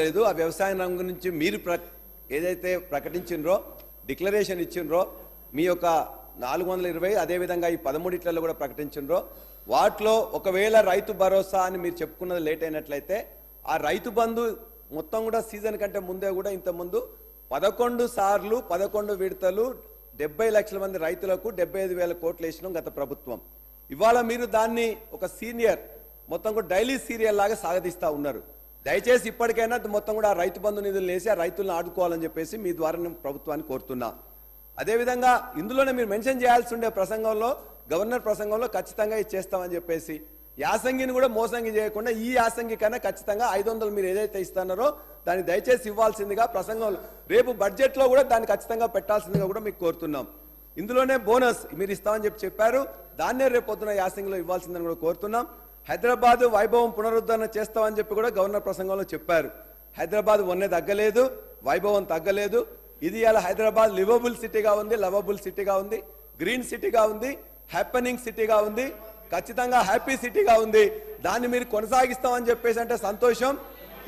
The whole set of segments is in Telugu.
లేదు. ఆ వ్యవసాయ రంగం గురించి మీరు ప్ర ఏదైతే ప్రకటించినరో డిక్లరేషన్ ఇచ్చిండ్రో మీ యొక్క నాలుగు వందల ఇరవై అదేవిధంగా ఈ పదమూడిట్లలో కూడా ప్రకటించినరో వాటిలో ఒకవేళ రైతు భరోసా అని మీరు చెప్పుకున్నది లేట్ అయినట్లయితే ఆ రైతు బంధు మొత్తం కూడా సీజన్ కంటే ముందే కూడా ఇంతకుముందు పదకొండు సార్లు పదకొండు విడతలు డెబ్బై లక్షల మంది రైతులకు డెబ్బై ఐదు వేల కోట్లు వేసినాం గత ప్రభుత్వం. ఇవాళ మీరు దాన్ని ఒక సీనియర్ మొత్తం కూడా డైలీ సీరియల్ లాగా సాగదీస్తూ ఉన్నారు. దయచేసి ఇప్పటికైనా మొత్తం కూడా రైతు బంధు నిధులు వేసి ఆ రైతులను ఆదుకోవాలని చెప్పేసి మీ ద్వారా నేను ప్రభుత్వాన్ని కోరుతున్నా. అదేవిధంగా ఇందులోనే మీరు మెన్షన్ చేయాల్సి ఉండే ప్రసంగంలో గవర్నర్ ప్రసంగంలో ఖచ్చితంగా ఇది చేస్తామని చెప్పేసి యాసంగిని కూడా మోసంగి చేయకుండా ఈ యాసంగి కన్నా ఖచ్చితంగా ఐదు వందలు మీరు ఏదైతే ఇస్తున్నారో దాన్ని దయచేసి ఇవ్వాల్సిందిగా ప్రసంగంలో రేపు బడ్జెట్లో కూడా దాన్ని ఖచ్చితంగా పెట్టాల్సిందిగా కూడా మీకు కోరుతున్నాం. ఇందులోనే బోనస్ మీరు ఇస్తామని చెప్పి చెప్పారు. దాన్నే రేపు పొద్దున యాసంగిలో ఇవ్వాల్సిందని కూడా కోరుతున్నాం. హైదరాబాద్ వైభవం పునరుద్ధరణ చేస్తామని చెప్పి కూడా గవర్నర్ ప్రసంగంలో చెప్పారు. హైదరాబాద్ వన్నే తగ్గలేదు వైభవం తగ్గలేదు. ఇది ఇలా హైదరాబాద్ లివబుల్ సిటీగా ఉంది లవబుల్ సిటీగా ఉంది గ్రీన్ సిటీగా ఉంది హ్యాపెనింగ్ సిటీగా ఉంది ఖచ్చితంగా హ్యాపీ సిటీగా ఉంది. దాన్ని మీరు కొనసాగిస్తామని చెప్పేసి అంటే సంతోషం.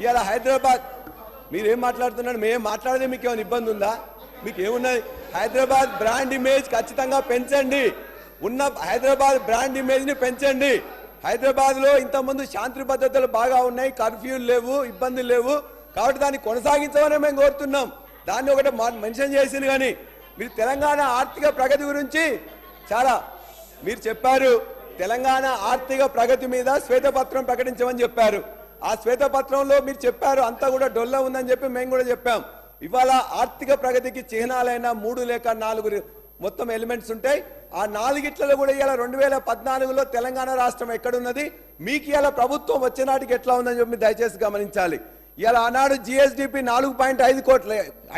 ఇవాళ హైదరాబాద్ మీరు ఏం మాట్లాడుతున్నారు? మేము మాట్లాడితే మీకు ఏమైనా ఇబ్బంది ఉందా? మీకు ఏమున్నది? హైదరాబాద్ బ్రాండ్ ఇమేజ్ ఖచ్చితంగా పెంచండి. ఉన్న హైదరాబాద్ బ్రాండ్ ఇమేజ్ని పెంచండి. హైదరాబాద్లో ఇంతకుముందు శాంతి భద్రతలు బాగా ఉన్నాయి కర్ఫ్యూలు లేవు ఇబ్బందులు లేవు. కాబట్టి దాన్ని కొనసాగించమని మేము కోరుతున్నాం. దాన్ని ఒకటి మా- మెన్షన్ చేసింది కానీ మీరు తెలంగాణ ఆర్థిక ప్రగతి గురించి చాలా మీరు చెప్పారు. తెలంగాణ ఆర్థిక ప్రగతి మీద శ్వేతపత్రం ప్రకటించమని చెప్పారు. ఆ శ్వేతపత్రంలో మీరు చెప్పారు అంతా కూడా డొల్ల ఉందని చెప్పి మేము కూడా చెప్పాం. ఇవాళ ఆర్థిక ప్రగతికి చిహ్నాలైన మూడు లేక నాలుగు మొత్తం ఎలిమెంట్స్ ఉంటాయి. ఆ నాలుగిట్లలో కూడా ఇవాళ రెండు వేల పద్నాలుగులో తెలంగాణ రాష్ట్రం ఎక్కడున్నది? మీకు ఇవాళ ప్రభుత్వం వచ్చే నాటికి ఎట్లా ఉందని చెప్పి దయచేసి గమనించాలి. ఇవాళ ఆనాడు జిఎస్డిపి నాలుగు పాయింట్ ఐదు కోట్ల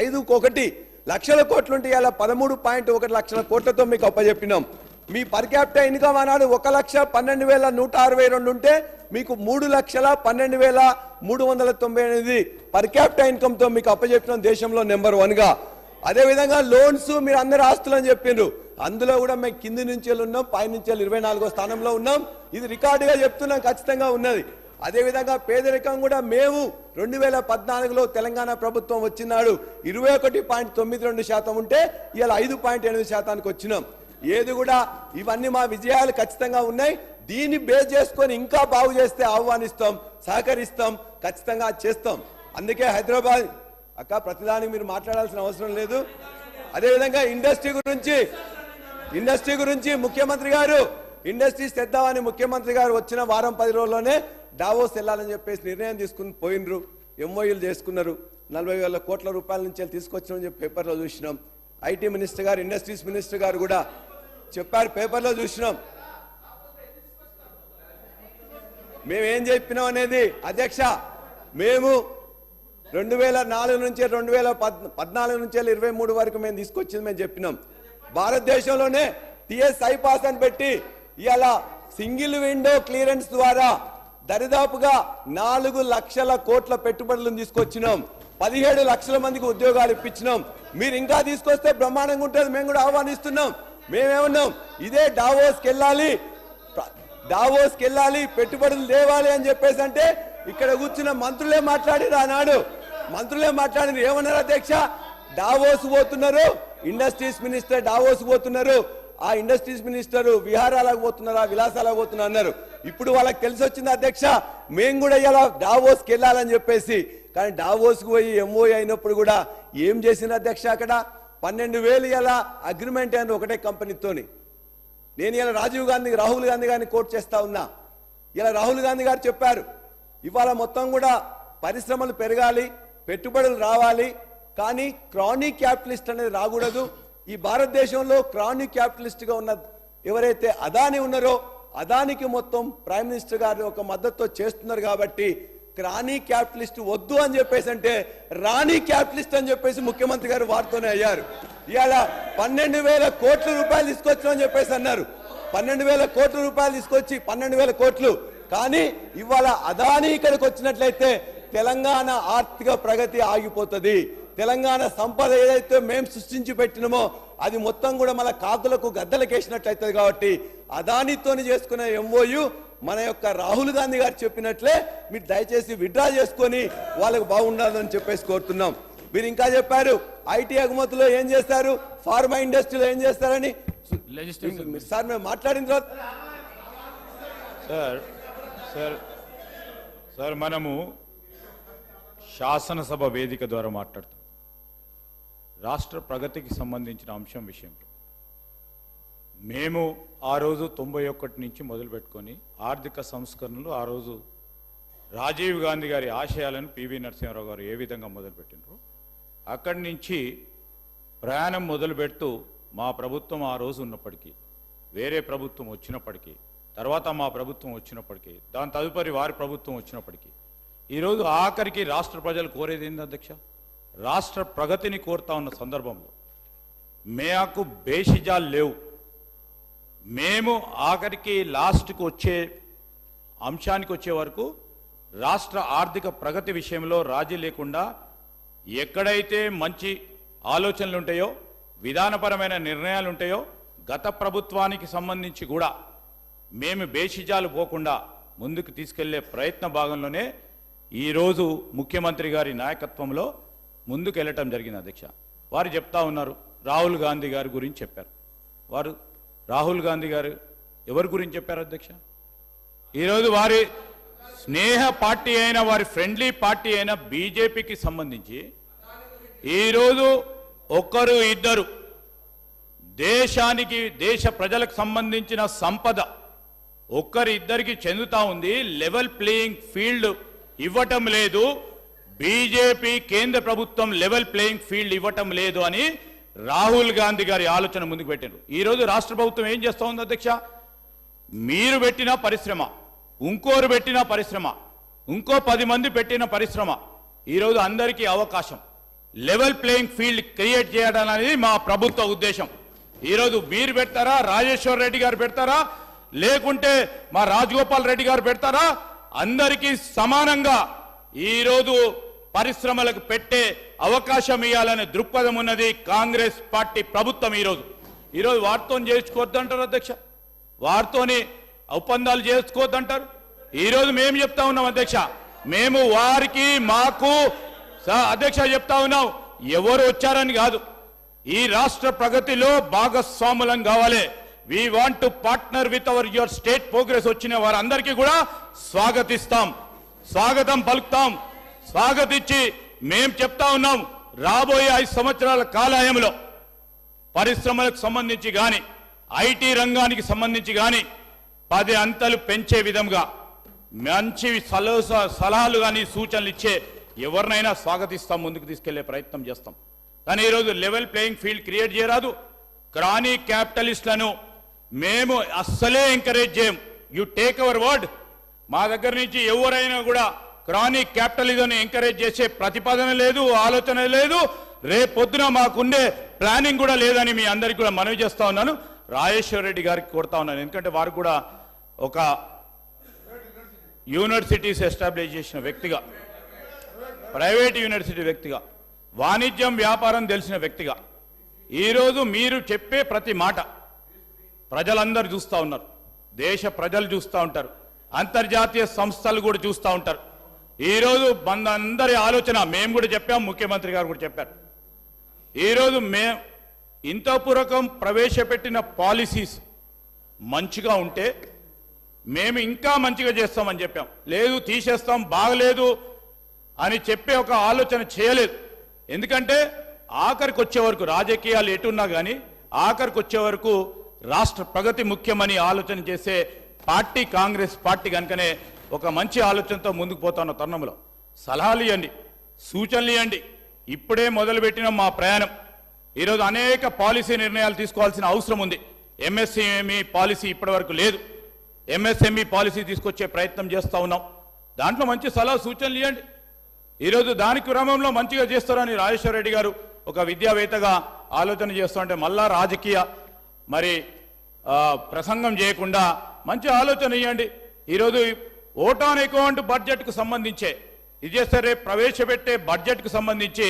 ఐదు ఒకటి లక్షల కోట్లుంటే ఇవాళ పదమూడు పాయింట్ ఒకటి లక్షల కోట్లతో మీకు అప్పచెప్పినాం మీ పర్ క్యాపిటల్ ఇన్కమ్ ఆనాడు ఒక లక్ష పన్నెండు వేల నూట అరవై రెండు ఉంటే మీకు మూడు లక్షల పన్నెండు వేల మూడు వందల తొంభై ఎనిమిది పర్ క్యాపిటల్ ఇన్కమ్తో మీకు అప్పచెప్పినాం దేశంలో నెంబర్ వన్గా అదేవిధంగా లోన్స్ మీరు అందరు ఆస్తులు అని చెప్పిండ్రు అందులో కూడా మేము కింది నుంచి ఉన్నాం పై నుంచి ఇరవై నాలుగో స్థానంలో ఉన్నాం. ఇది రికార్డుగా చెప్తున్నాం ఖచ్చితంగా ఉన్నది. అదేవిధంగా పేదరికం కూడా మేము రెండు వేల పద్నాలుగులో తెలంగాణ ప్రభుత్వం వచ్చినాడు. ఇరవై ఒకటి పాయింట్ తొమ్మిది రెండు శాతం ఉంటే ఇవాళ ఐదు పాయింట్ ఎనిమిది శాతానికి వచ్చినాం. ఏది కూడా ఇవన్నీ మా విజయాలు ఖచ్చితంగా ఉన్నాయి. దీన్ని బేస్ చేసుకొని ఇంకా బాగు చేస్తే ఆహ్వానిస్తాం సహకరిస్తాం ఖచ్చితంగా అది చేస్తాం. అందుకే హైదరాబాద్ అక్క ప్రతిదానికి మీరు మాట్లాడాల్సిన అవసరం లేదు. అదేవిధంగా ఇండస్ట్రీ గురించి ఇండస్ట్రీ గురించి ముఖ్యమంత్రి గారు ఇండస్ట్రీస్ తెద్దామని ముఖ్యమంత్రి గారు వచ్చిన వారం పది రోజుల్లోనే డావోస్ వెళ్ళాలని చెప్పేసి నిర్ణయం తీసుకుని పోయినరు. ఎంఓయూలు చేసుకున్నారు. నలభై వేల కోట్ల రూపాయల నుంచి తీసుకొచ్చామని చెప్పి పేపర్లో చూసినాం. ఐటీ మినిస్టర్ గారు ఇండస్ట్రీస్ మినిస్టర్ గారు కూడా చెప్పారు పేపర్లో చూసినాం. మేమేం చెప్పినాం అనేది అధ్యక్ష మేము రెండు వేల నాలుగు నుంచి రెండు వేల పద్ పద్నాలుగు నుంచి ఇరవై మూడు వరకు మేము తీసుకొచ్చింది మేము చెప్పినాం. భారతదేశంలోనే టిఎస్ ఐపాస్ అని పెట్టి ఇలా సింగిల్ విండో క్లియరెన్స్ ద్వారా దరిదాపుగా నాలుగు లక్షల కోట్ల పెట్టుబడులను తీసుకొచ్చినాం. పదిహేడు లక్షల మందికి ఉద్యోగాలు ఇప్పించినాం. మీరు ఇంకా తీసుకొస్తే బ్రహ్మాండంగా ఉంటుంది. మేము కూడా ఆహ్వానిస్తున్నాం. మేమేమన్నాం? ఇదే డావోస్కి వెళ్ళాలి. డావోస్కి వెళ్ళాలి. పెట్టుబడులు తేవాలి అని చెప్పేసి అంటే ఇక్కడ కూర్చున్న మంత్రులే మాట్లాడిరు ఆనాడు. మంత్రులే మాట్లాడిరు ఏమన్నారు అధ్యక్ష? డావోస్ పోతున్నారు. ఇండస్ట్రీస్ మినిస్టర్ డావోస్ పోతున్నారు. ఆ ఇండస్ట్రీస్ మినిస్టర్ విహారాలకు పోతున్నారా విలాసాలకు పోతున్నారు అన్నారు. ఇప్పుడు వాళ్ళకి తెలిసి వచ్చింది అధ్యక్ష మేము కూడా ఇలా డావోస్కి వెళ్ళాలని చెప్పేసి. కానీ డావోస్కి పోయి ఎంఓ అయినప్పుడు కూడా ఏం చేసిన అధ్యక్ష అక్కడ? పన్నెండు వేలు ఇలా అగ్రిమెంట్ అని ఒకటే కంపెనీతోని. నేను ఇలా రాజీవ్ గాంధీ రాహుల్ గాంధీ గారిని కోట్ చేస్తా ఉన్నా. ఇలా రాహుల్ గాంధీ గారు చెప్పారు ఇవాళ మొత్తం కూడా పరిశ్రమలు పెరగాలి పెట్టుబడులు రావాలి కానీ క్రానిక్ క్యాపిటలిస్ట్ అనేది రాకూడదు. ఈ భారతదేశంలో క్రానిక్ క్యాపిటలిస్ట్గా ఉన్న ఎవరైతే అదాని ఉన్నారో అదానికి మొత్తం ప్రైమ్ మినిస్టర్ గారు ఒక మద్దతు చేస్తున్నారు కాబట్టి క్రానీ క్యాపిటలిస్ట్ వద్దు అని చెప్పేసి అంటే రాణి క్యాపిటలిస్ట్ అని చెప్పేసి ముఖ్యమంత్రి గారు వారితోనే అయ్యారు. ఇవాళ పన్నెండు వేల కోట్ల రూపాయలు తీసుకొచ్చామని చెప్పేసి అన్నారు. పన్నెండు వేల కోట్ల రూపాయలు తీసుకొచ్చి పన్నెండు వేల కోట్లు. కానీ ఇవాళ అదాని ఇక్కడికి వచ్చినట్లయితే తెలంగాణ ఆర్థిక ప్రగతి ఆగిపోతుంది. తెలంగాణ సంపద ఏదైతే మేము సృష్టించి పెట్టినామో అది మొత్తం కూడా మన కాకులకు గద్దలకేసినట్లయితుంది కాబట్టి అదానితోని చేసుకునే ఎంఓయు మన యొక్క రాహుల్ గాంధీ గారు చెప్పినట్లే మీరు దయచేసి విడ్రా చేసుకొని వాళ్ళకు బాగుండాలని చెప్పేసి కోరుతున్నాం. మీరు ఇంకా చెప్పారు ఐటీ ఎగుమతులు ఏం చేస్తారు ఫార్మా ఇండస్ట్రీలో ఏం చేస్తారని. సార్ మేము మాట్లాడిన తర్వాత సార్ సార్ సార్ మనము శాసనసభ వేదిక ద్వారా మాట్లాడుతాం రాష్ట్ర ప్రగతికి సంబంధించిన అంశం విషయంలో మేము ఆ రోజు తొంభై ఒకటి నుంచి మొదలుపెట్టుకొని ఆర్థిక సంస్కరణలు ఆ రోజు రాజీవ్ గాంధీ గారి ఆశయాలను పివి నరసింహారావు గారు ఏ విధంగా మొదలుపెట్టినారు అక్కడి నుంచి ప్రయాణం మొదలుపెడుతూ మా ప్రభుత్వం ఆ రోజు ఉన్నప్పటికీ వేరే ప్రభుత్వం వచ్చినప్పటికీ తర్వాత మా ప్రభుత్వం వచ్చినప్పటికీ దాని తదుపరి వారి ప్రభుత్వం వచ్చినప్పటికీ ఈరోజు ఆఖరికి రాష్ట్ర ప్రజలు కోరేది ఏంది అధ్యక్ష? రాష్ట్ర ప్రగతిని కోరుతా ఉన్న సందర్భంలో మేకు బేషిజాలు లేవు. మేము ఆఖరికి లాస్ట్కి వచ్చే అంశానికి వచ్చే వరకు రాష్ట్ర ఆర్థిక ప్రగతి విషయంలో రాజీ లేకుండా ఎక్కడైతే మంచి ఆలోచనలు ఉంటాయో విధానపరమైన నిర్ణయాలు ఉంటాయో గత ప్రభుత్వానికి సంబంధించి కూడా మేము బేషిజాలు పోకుండా ముందుకు తీసుకెళ్ళే ప్రయత్న భాగంలోనే ఈరోజు ముఖ్యమంత్రి గారి నాయకత్వంలో ముందుకు వెళ్ళటం జరిగింది అధ్యక్ష. వారు చెప్తా ఉన్నారు రాహుల్ గాంధీ గారి గురించి చెప్పారు. వారు రాహుల్ గాంధీ గారు ఎవరి గురించి చెప్పారు అధ్యక్ష? ఈరోజు వారి స్నేహ పార్టీ అయిన వారి ఫ్రెండ్లీ పార్టీ అయిన బీజేపీకి సంబంధించి ఈరోజు ఒక్కరు ఇద్దరు దేశానికి దేశ ప్రజలకు సంబంధించిన సంపద ఒక్కరి ఇద్దరికి చెందుతా ఉంది. లెవెల్ ప్లేయింగ్ ఫీల్డ్ ఇవ్వటం లేదు. బీజేపీ కేంద్ర ప్రభుత్వం లెవెల్ ప్లేయింగ్ ఫీల్డ్ ఇవ్వటం లేదు అని రాహుల్ గాంధీ గారి ఆలోచన ముందుకు పెట్టారు ఈరోజు రాష్ట్ర ప్రభుత్వం ఏం చేస్తూ ఉంది అధ్యక్ష? మీరు పెట్టిన పరిశ్రమ ఇంకోరు పెట్టిన పరిశ్రమ ఇంకో పది మంది పెట్టిన పరిశ్రమ ఈరోజు అందరికీ అవకాశం. లెవెల్ ప్లేయింగ్ ఫీల్డ్ క్రియేట్ చేయడం అనేది మా ప్రభుత్వ ఉద్దేశం. ఈరోజు మీరు పెడతారా రాజేశ్వర్ రెడ్డి గారు పెడతారా లేకుంటే మా రాజగోపాల్ రెడ్డి గారు పెడతారా? అందరికీ సమానంగా ఈరోజు పరిశ్రమలకు పెట్టే అవకాశం ఇవ్వాలనే దృక్పథం ఉన్నది కాంగ్రెస్ పార్టీ ప్రభుత్వం ఈరోజు. ఈరోజు వారితో చేయించుకోవద్దంటారు అధ్యక్ష. వారితోని ఒప్పందాలు చేసుకోవద్దంటారు ఈరోజు మేము చెప్తా ఉన్నాం అధ్యక్ష. మేము వారికి మాకు స- అధ్యక్ష చెప్తా ఉన్నాం. ఎవరు వచ్చారని కాదు. ఈ రాష్ట్ర ప్రగతిలో భాగస్వాములం కావాలి. We want to partner with our your state progress వచ్చిన వారందరికీ కూడా స్వాగతిస్తాం. స్వాగతం పలుకుతాం. స్వాగతించి మేం చెప్తా ఉన్నాం రాబోయే ఐదు సంవత్సరాల కాలాయంలో పరిశ్రమలకు సంబంధించి గాని ఐటీ రంగానికి సంబంధించి గాని పది అంతలు పెంచే విధంగా మంచి సలహా సలహాలు కానీ సూచనలు ఇచ్చే ఎవరినైనా స్వాగతిస్తాం ముందుకు తీసుకెళ్ళే ప్రయత్నం చేస్తాం. కానీ ఈరోజు లెవెల్ ప్లేయింగ్ ఫీల్డ్ క్రియేట్ చేయరాదు. క్రానీ క్యాపిటలిస్ట్లను మేము అస్సలే ఎంకరేజ్ చేయం. You take our word. మా దగ్గర నుంచి ఎవరైనా కూడా క్రానిక్ క్యాపిటలిజం ఎంకరేజ్ చేసే ప్రతిపాదన లేదు ఆలోచన లేదు. రేపొద్దున మాకుండే ప్లానింగ్ కూడా లేదని మీ అందరికీ కూడా మనవి చేస్తా ఉన్నాను. రాజేశ్వర రెడ్డి గారికి కోరుతా ఉన్నాను. ఎందుకంటే వారు కూడా ఒక యూనివర్సిటీస్ ఎస్టాబ్లిష్ చేసిన వ్యక్తిగా ప్రైవేట్ యూనివర్సిటీ వ్యక్తిగా వాణిజ్యం వ్యాపారం తెలిసిన వ్యక్తిగా. ఈరోజు మీరు చెప్పే ప్రతి మాట ప్రజలందరూ చూస్తూ ఉన్నారు. దేశ ప్రజలు చూస్తూ ఉంటారు. అంతర్జాతీయ సంస్థలు కూడా చూస్తూ ఉంటారు. ఈరోజు అందరి ఆలోచన మేము కూడా చెప్పాం ముఖ్యమంత్రి గారు కూడా చెప్పారు. ఈరోజు మే ఇంతపూర్వకం ప్రవేశపెట్టిన పాలసీస్ మంచిగా ఉంటే మేము ఇంకా మంచిగా చేస్తామని చెప్పాం. లేదు తీసేస్తాం బాగలేదు అని చెప్పే ఒక ఆలోచన చేయలేదు. ఎందుకంటే ఆఖరికి వచ్చే వరకు రాజకీయాలు ఎటున్నా కానీ ఆఖరికి వచ్చే వరకు రాష్ట్ర ప్రగతి ముఖ్యమని ఆలోచన చేసే పార్టీ కాంగ్రెస్ పార్టీ కనుకనే ఒక మంచి ఆలోచనతో ముందుకు పోతున్న తరుణంలో సలహాలు ఇవ్వండి సూచనలు ఇవ్వండి ఇప్పుడే మొదలుపెట్టిన మా ప్రయాణం. ఈరోజు అనేక పాలసీ నిర్ణయాలు తీసుకోవాల్సిన అవసరం ఉంది. ఎంఎస్ఎంఈ పాలసీ ఇప్పటివరకు లేదు. ఎంఎస్ఎంఈ పాలసీ తీసుకొచ్చే ప్రయత్నం చేస్తూ ఉన్నాం. దాంట్లో మంచి సలహా సూచనలు ఇవ్వండి ఈరోజు దాని క్రమంలో మంచిగా చేస్తారని రాజేశ్వర రెడ్డి గారు ఒక విద్యావేత్తగా ఆలోచన చేస్తుంటే మళ్ళా రాజకీయ మరి ప్రసంగం చేయకుండా మంచి ఆలోచన ఇవ్వండి ఈరోజు ఓట్ ఆన్ అకౌంట్ బడ్జెట్కు సంబంధించే ఇది చేస్తే రేపు ప్రవేశపెట్టే బడ్జెట్కు సంబంధించి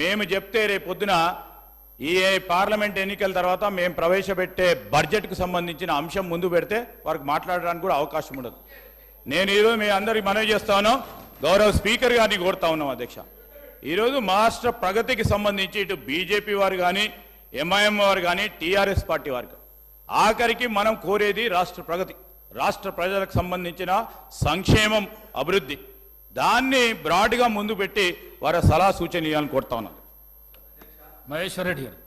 మేము చెప్తే రేపు పొద్దున ఈ పార్లమెంట్ ఎన్నికల తర్వాత మేము ప్రవేశపెట్టే బడ్జెట్కు సంబంధించిన అంశం ముందు పెడితే వారికి మాట్లాడడానికి కూడా అవకాశం ఉండదు. నేను ఈరోజు మీ అందరికి మనవి చేస్తాను. గౌరవ స్పీకర్ గారిని కోరుతా ఉన్నాం అధ్యక్ష. ఈరోజు మహారాష్ట్ర ప్రగతికి సంబంధించి ఇటు బీజేపీ వారు కానీ ఎంఐఎం వారు కానీ టీఆర్ఎస్ పార్టీ వారు కానీ ఆఖరికి మనం కోరేది రాష్ట్ర ప్రగతి. రాష్ట్ర ప్రజలకు సంబంధించిన సంక్షేమం అభివృద్ధి. దాన్ని బ్రాడ్గా ముందు పెట్టి వారి సలహా సూచన ఇవ్వాలని కోరుతా ఉన్నాను. మహేశ్వర్ రెడ్డి గారు.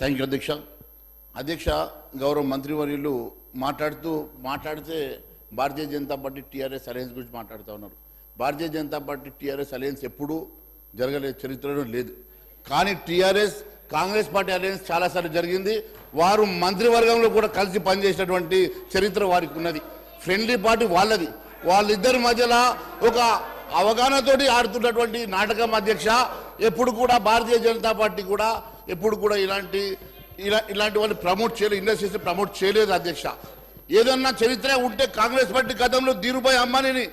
థ్యాంక్ యూ అధ్యక్ష అధ్యక్ష గౌరవ మంత్రివర్యులు మాట్లాడుతూ మాట్లాడితే Bharatiya Janata party TRS alliance గురించి మాట్లాడుతూ ఉన్నారు. Bharatiya Janata party TRS alliance ఎప్పుడూ జరగలేదు చరిత్రలో లేదు. కానీ టీఆర్ఎస్ కాంగ్రెస్ పార్టీ అలయన్స్ చాలాసార్లు జరిగింది. వారు మంత్రివర్గంలో కూడా కలిసి పనిచేసినటువంటి చరిత్ర వారికి ఉన్నది. ఫ్రెండ్లీ పార్టీ వాళ్ళది. వాళ్ళిద్దరి మధ్యలో ఒక అవగాహనతోటి ఆడుతున్నటువంటి నాటకం అధ్యక్ష ఎప్పుడు కూడా భారతీయ జనతా పార్టీ కూడా ఎప్పుడు కూడా ఇలాంటి ఇలా ఇలాంటి వాళ్ళు ప్రమోట్ చేయలేదు ఇండస్ట్రీస్ ప్రమోట్ చేయలేదు అధ్యక్ష. ఏదన్నా చరిత్ర ఉంటే కాంగ్రెస్ పార్టీ గతంలో ధీరుభాయ్ అంబానీని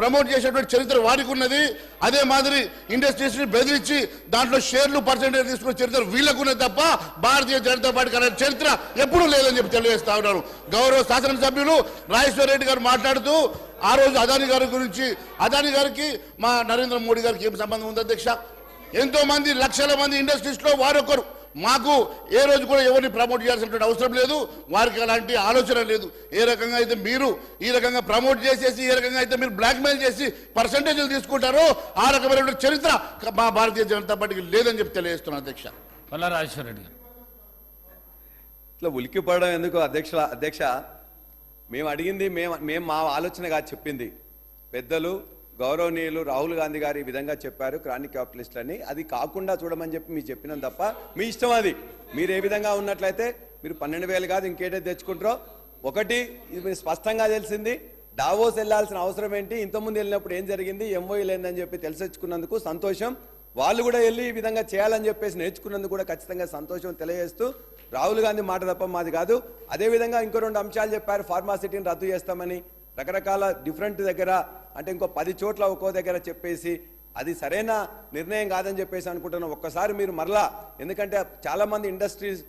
ప్రమోట్ చేసేటువంటి చరిత్ర వారికి ఉన్నది. అదే మాదిరి ఇండస్ట్రీస్ని బెదిరించి దాంట్లో షేర్లు పర్సెంటేజ్ తీసుకునే చరిత్ర వీళ్ళకున్నది తప్ప భారతీయ జనతా పార్టీ అనే చరిత్ర ఎప్పుడూ లేదని చెప్పి తెలియజేస్తా ఉన్నారు గౌరవ శాసనసభ్యులు రాజేశ్వర రెడ్డి గారు మాట్లాడుతూ ఆ రోజు అదాని గారి గురించి అదాని గారికి మా నరేంద్ర మోడీ గారికి ఏం సంబంధం ఉంది అధ్యక్ష? ఎంతో మంది లక్షల మంది ఇండస్ట్రీస్లో వారొకరు. మాకు ఏ రోజు కూడా ఎవరిని ప్రమోట్ చేయాల్సినటువంటి అవసరం లేదు. వారికి అలాంటి ఆలోచన లేదు. ఏ రకంగా అయితే మీరు ఈ రకంగా ప్రమోట్ చేసేసి ఏ రకంగా అయితే మీరు బ్లాక్మెయిల్ చేసి పర్సంటేజ్లు తీసుకుంటారో ఆ రకమైన చరిత్ర మా భారతీయ జనతా పార్టీకి లేదని చెప్పి తెలియజేస్తున్నాను అధ్యక్ష. రాజేశ్వర రెడ్డి గారు. ఇట్లా ఉలిక్కిపడడం ఎందుకు అధ్యక్ష అధ్యక్ష? మేము అడిగింది మేము మేము మా ఆలోచన కాదు చెప్పింది. పెద్దలు గౌరవనీయులు రాహుల్ గాంధీ గారు ఈ విధంగా చెప్పారు క్రానిక్ క్యాపిటలిస్టులని. అది కాకుండా చూడమని చెప్పి మీరు చెప్పినాం తప్ప మీ ఇష్టం అది. మీరు ఏ విధంగా ఉన్నట్లయితే మీరు పన్నెండు వేలు కాదు ఇంకేటైతే తెచ్చుకుంటారో. ఒకటి ఇది మీరు స్పష్టంగా తెలిసింది డావోస్ వెళ్ళాల్సిన అవసరం ఏంటి? ఇంతకుముందు వెళ్ళినప్పుడు ఏం జరిగింది? ఎంఓఈ లేదని చెప్పి తెలిసొచ్చుకున్నందుకు సంతోషం. వాళ్ళు కూడా వెళ్ళి ఈ విధంగా చేయాలని చెప్పేసి నేర్చుకున్నందుకు కూడా ఖచ్చితంగా సంతోషం తెలియజేస్తూ రాహుల్ గాంధీ మాట తప్ప మాది కాదు. అదేవిధంగా ఇంకో రెండు అంశాలు చెప్పారు ఫార్మాసిటీని రద్దు చేస్తామని. రకరకాల డిఫరెంట్ దగ్గర అంటే ఇంకో పది చోట్ల ఒక్కో దగ్గర చెప్పేసి అది సరైన నిర్ణయం కాదని చెప్పేసి అనుకుంటున్నాం ఒక్కసారి మీరు మరలా ఎందుకంటే చాలామంది ఇండస్ట్రీస్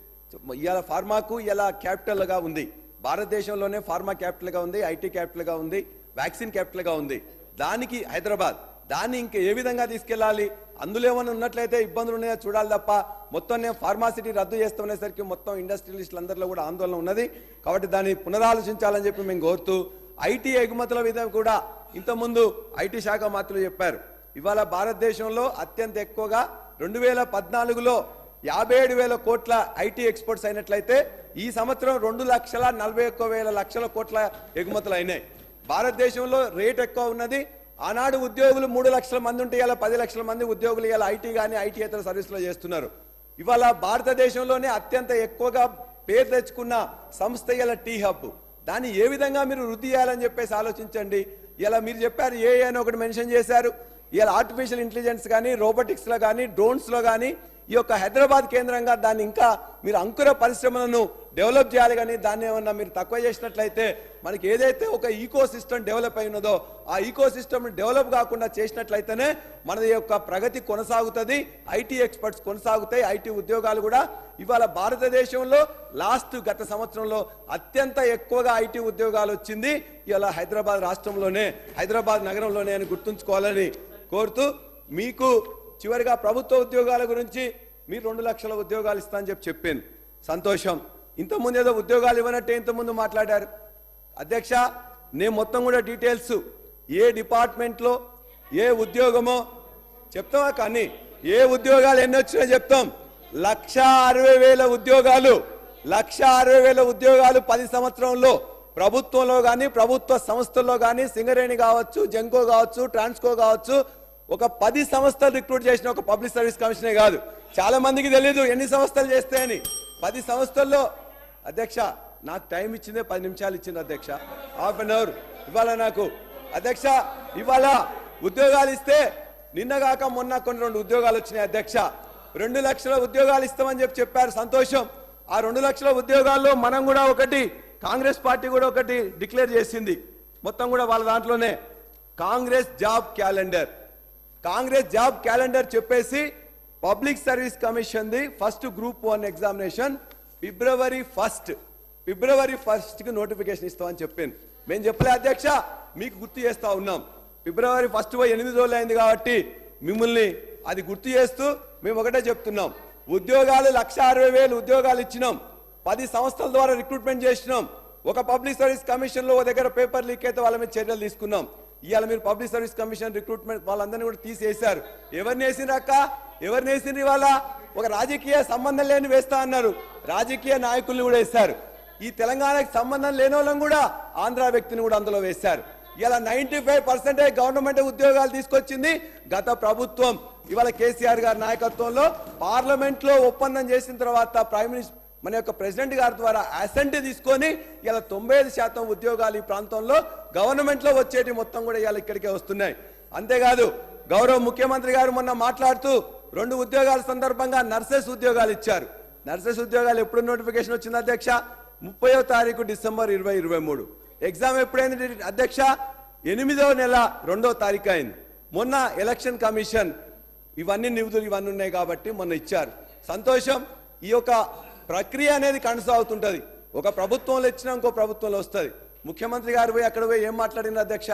ఇవాళ ఫార్మాకు ఇలా క్యాపిటల్గా ఉంది. భారతదేశంలోనే ఫార్మా క్యాపిటల్గా ఉంది ఐటీ క్యాపిటల్గా ఉంది వ్యాక్సిన్ క్యాపిటల్గా ఉంది. దానికి హైదరాబాద్ దాన్ని ఇంకా ఏ విధంగా తీసుకెళ్ళాలి? అందులో ఏమైనా ఉన్నట్లయితే ఇబ్బందులు ఉన్నాయో? చూడాలి తప్ప మొత్తం నేను ఫార్మాసిటీ రద్దు చేస్తున్నేసరికి మొత్తం ఇండస్ట్రియలిస్టులు అందరిలో కూడా ఆందోళన ఉన్నది. కాబట్టి దాన్ని పునరాలోచించాలని చెప్పి మేము కోరుతూ ఐటీ ఎగుమతుల విధం కూడా ఇంతకుముందు ఐటీ శాఖ మంత్రులు చెప్పారు. ఇవాళ భారతదేశంలో అత్యంత ఎక్కువగా రెండు వేల పద్నాలుగులో యాభై ఏడు వేల కోట్ల ఐటీ ఎక్స్పోర్ట్స్ అయినట్లయితే ఈ సంవత్సరం రెండు లక్షల నలభై ఒక్క వేల లక్షల కోట్ల ఎగుమతులు అయినాయి. భారతదేశంలో రేట్ ఎక్కువ ఉన్నది. ఆనాడు ఉద్యోగులు మూడు లక్షల మంది ఉంటే ఇలా పది లక్షల మంది ఉద్యోగులు ఇలా ఐటీ కానీ ఐటీ సర్వీసులు సర్వీసులో చేస్తున్నారు. ఇవాళ భారతదేశంలోనే అత్యంత ఎక్కువగా పేరు తెచ్చుకున్న సంస్థ ఇలా టీ హబ్. దాన్ని ఏ విధంగా మీరు వృద్ధి చేయాలని చెప్పేసి ఆలోచించండి. ఇలా మీరు చెప్పారు ఏ అని ఒకటి మెన్షన్ చేశారు. ఇలా ఆర్టిఫిషియల్ ఇంటెలిజెన్స్ కానీ రోబోటిక్స్లో కానీ డ్రోన్స్లో కానీ ఈ యొక్క హైదరాబాద్ కేంద్రంగా దాన్ని ఇంకా మీరు అంకుర పరిశ్రమలను డెవలప్ చేయాలి కానీ దాన్ని ఏమన్నా మీరు తక్కువ చేసినట్లయితే మనకి ఏదైతే ఒక ఈకో సిస్టమ్ డెవలప్ అయినదో ఆ ఈకో సిస్టమ్ డెవలప్ కాకుండా చేసినట్లయితేనే మన యొక్క ప్రగతి కొనసాగుతుంది. ఐటీ ఎక్స్పర్ట్స్ కొనసాగుతాయి. ఐటీ ఉద్యోగాలు కూడా ఇవాళ భారతదేశంలో లాస్ట్ గత సంవత్సరంలో అత్యంత ఎక్కువగా ఐటీ ఉద్యోగాలు వచ్చింది. ఇవాళ హైదరాబాద్ రాష్ట్రంలోనే హైదరాబాద్ నగరంలోనే అని గుర్తుంచుకోవాలని కోరుతూ మీకు చివరిగా ప్రభుత్వ ఉద్యోగాల గురించి మీరు రెండు లక్షల ఉద్యోగాలు ఇస్తా అని చెప్పి చెప్పాను. సంతోషం. ఇంతకుముందు ఏదో ఉద్యోగాలు ఇవ్వనట్టే ఇంతకుముందు మాట్లాడారు. అధ్యక్ష నేను మొత్తం కూడా డీటెయిల్స్ ఏ డిపార్ట్మెంట్లో ఏ ఉద్యోగమో చెప్తామా కానీ ఏ ఉద్యోగాలు ఎన్ని వచ్చినా చెప్తాం. లక్ష అరవై వేల ఉద్యోగాలు. లక్ష అరవై వేల ఉద్యోగాలు పది సంవత్సరంలో ప్రభుత్వంలో కానీ ప్రభుత్వ సంస్థల్లో కానీ సింగరేణి కావచ్చు జెంకో కావచ్చు ట్రాన్స్కో కావచ్చు ఒక పది సంస్థలు రిక్రూట్ చేసిన ఒక పబ్లిక్ సర్వీస్ కమిషనే కాదు. చాలా మందికి తెలియదు ఎన్ని సంస్థలు చేస్తాయని పది సంస్థల్లో అధ్యక్ష నాకు టైం ఇచ్చిందే పది నిమిషాలు ఇచ్చింది అధ్యక్ష. హాఫ్ అన్ అవర్ ఇవాళ నాకు. అధ్యక్ష ఇవాళ ఉద్యోగాలు ఇస్తే నిన్నగాక మొన్న కొన్ని రెండు ఉద్యోగాలు వచ్చినాయి అధ్యక్ష. రెండు లక్షల ఉద్యోగాలు ఇస్తామని చెప్పి చెప్పారు. సంతోషం. ఆ రెండు లక్షల ఉద్యోగాల్లో మనం కూడా ఒకటి కాంగ్రెస్ పార్టీ కూడా ఒకటి డిక్లేర్ చేసింది. మొత్తం కూడా వాళ్ళ దాంట్లోనే. Congress job calendar. Congress job calendar చెప్పేసి public service commission the first group one examination February first. February ఫస్ట్కి నోటిఫికేషన్ ఇస్తామని చెప్పాను మేము చెప్పలే అధ్యక్ష మీకు గుర్తు చేస్తా ఉన్నాం. ఫిబ్రవరి ఫస్ట్ పోయి ఎనిమిది రోజులు అయింది కాబట్టి మిమ్మల్ని అది గుర్తు చేస్తూ మేము ఒకటే చెప్తున్నాం. ఉద్యోగాలు లక్ష అరవై వేలు ఉద్యోగాలు ఇచ్చినాం. పది సంస్థల ద్వారా రిక్రూట్మెంట్ చేసినాం. ఒక పబ్లిక్ సర్వీస్ కమిషన్లో ఒక దగ్గర పేపర్ లీక్ అయితే వాళ్ళ మీద చర్యలు తీసుకున్నాం. ఇవాళ మీరు పబ్లిక్ సర్వీస్ కమిషన్ రిక్రూట్మెంట్ వాళ్ళందరినీ కూడా తీసేశారు. ఎవరిని వేసినాక అక్క? ఎవరిని వేసింది ఇవాళ? ఒక రాజకీయ సంబంధం లేని వేస్తా అన్నారు. రాజకీయ నాయకుల్ని కూడా వేశారు. ఈ తెలంగాణకి సంబంధం లేని వాళ్ళని కూడా ఆంధ్ర వ్యక్తిని కూడా అందులో వేశారు. ఇలా నైన్టీ ఫైవ్ పర్సెంటేజ్ గవర్నమెంట్ ఉద్యోగాలు తీసుకొచ్చింది గత ప్రభుత్వం. ఇవాళ కేసీఆర్ గారి నాయకత్వంలో పార్లమెంట్లో ఒప్పందం చేసిన తర్వాత ప్రైమ్ మినిస్టర్ మన యొక్క ప్రెసిడెంట్ గారి ద్వారా అసెంట్ తీసుకొని ఇలా తొంభై ఐదు శాతం ఉద్యోగాలు ఈ ప్రాంతంలో గవర్నమెంట్లో వచ్చేటి మొత్తం కూడా ఇవాళ ఇక్కడికే వస్తున్నాయి. అంతేకాదు గౌరవ ముఖ్యమంత్రి గారు మొన్న మాట్లాడుతూ రెండు ఉద్యోగాల సందర్భంగా నర్సెస్ ఉద్యోగాలు ఇచ్చారు. నర్సెస్ ఉద్యోగాలు ఎప్పుడు నోటిఫికేషన్ వచ్చింది అధ్యక్ష? ముప్పయో తారీఖు డిసెంబర్ ఇరవై ఇరవై మూడు. ఎగ్జామ్ ఎప్పుడైంది అధ్యక్ష? ఎనిమిదవ నెల రెండో తారీఖు అయింది. మొన్న ఎలక్షన్ కమిషన్ ఇవన్నీ నిధులు ఇవన్నీ ఉన్నాయి కాబట్టి మొన్న ఇచ్చారు. సంతోషం ఈ యొక్క ప్రక్రియ అనేది కొనసాగుతుంటుంది. ఒక ప్రభుత్వంలో ఇచ్చినా ఇంకో ప్రభుత్వంలో వస్తుంది. ముఖ్యమంత్రి గారు పోయి అక్కడ పోయి ఏం మాట్లాడిన అధ్యక్ష?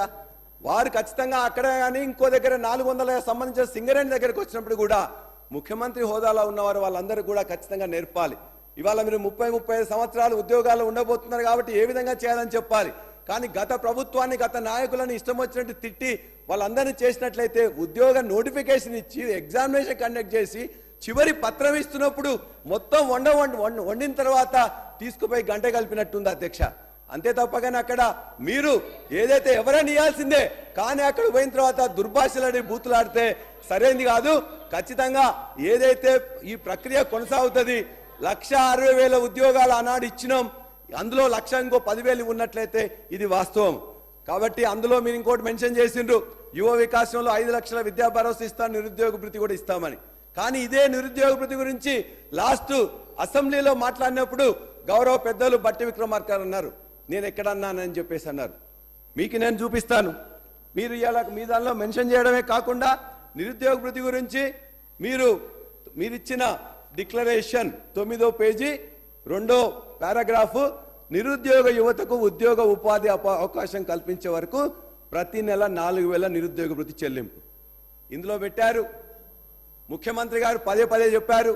వారు ఖచ్చితంగా అక్కడ కానీ ఇంకో దగ్గర నాలుగు వందల సంబంధించిన సింగరేణి దగ్గరకు వచ్చినప్పుడు కూడా ముఖ్యమంత్రి హోదాలో ఉన్నవారు వాళ్ళందరూ కూడా ఖచ్చితంగా నేర్పాలి. ఇవాళ మీరు ముప్పై ముప్పై ఐదు సంవత్సరాలు ఉద్యోగాలు ఉండబోతున్నారు కాబట్టి ఏ విధంగా చేయాలని చెప్పాలి. కానీ గత ప్రభుత్వాన్ని గత నాయకులను ఇష్టం వచ్చినట్టు తిట్టి వాళ్ళందరినీ చేసినట్లయితే ఉద్యోగ నోటిఫికేషన్ ఇచ్చి ఎగ్జామినేషన్ కండక్ట్ చేసి చివరి పత్రం ఇస్తున్నప్పుడు మొత్తం వండ వండి వండిన తర్వాత తీసుకుపోయి గంట కలిపినట్టుంది అధ్యక్ష. అంతే తప్పగానే అక్కడ మీరు ఏదైతే ఎవరైనా ఇవ్వాల్సిందే కానీ అక్కడ పోయిన తర్వాత దుర్భాషలాడి బూతులాడితే సరైనది కాదు. ఖచ్చితంగా ఏదైతే ఈ ప్రక్రియ కొనసాగుతుంది లక్ష అరవై వేల ఉద్యోగాలు ఆనాడు ఇచ్చినాం. అందులో లక్ష ఇంకో పదివేలు ఉన్నట్లయితే ఇది వాస్తవం. కాబట్టి అందులో మీరు ఇంకోటి మెన్షన్ చేసిండ్రు యువ వికాసంలో ఐదు లక్షల విద్యా భరోసా ఇస్తాను నిరుద్యోగ భృతి కూడా ఇస్తామని. కానీ ఇదే నిరుద్యోగ భృతి గురించి లాస్ట్ అసెంబ్లీలో మాట్లాడినప్పుడు గౌరవ పెద్దలు బట్టి విక్రమార్క గారు అన్నారు. నేను ఎక్కడన్నానని చెప్పేసి అన్నారు. మీకు నేను చూపిస్తాను. మీరు ఇలా మీ దానిలో మెన్షన్ చేయడమే కాకుండా నిరుద్యోగ భృతి గురించి మీరు మీరిచ్చిన డిక్లరేషన్ తొమ్మిదో పేజీ రెండో పారాగ్రాఫ్ నిరుద్యోగ యువతకు ఉద్యోగ ఉపాధి అప- అవకాశం కల్పించే వరకు ప్రతి నెల నాలుగు వేల నిరుద్యోగ భృతి చెల్లింపు. ఇందులో పెట్టారు. ముఖ్యమంత్రి గారు పదే పదే చెప్పారు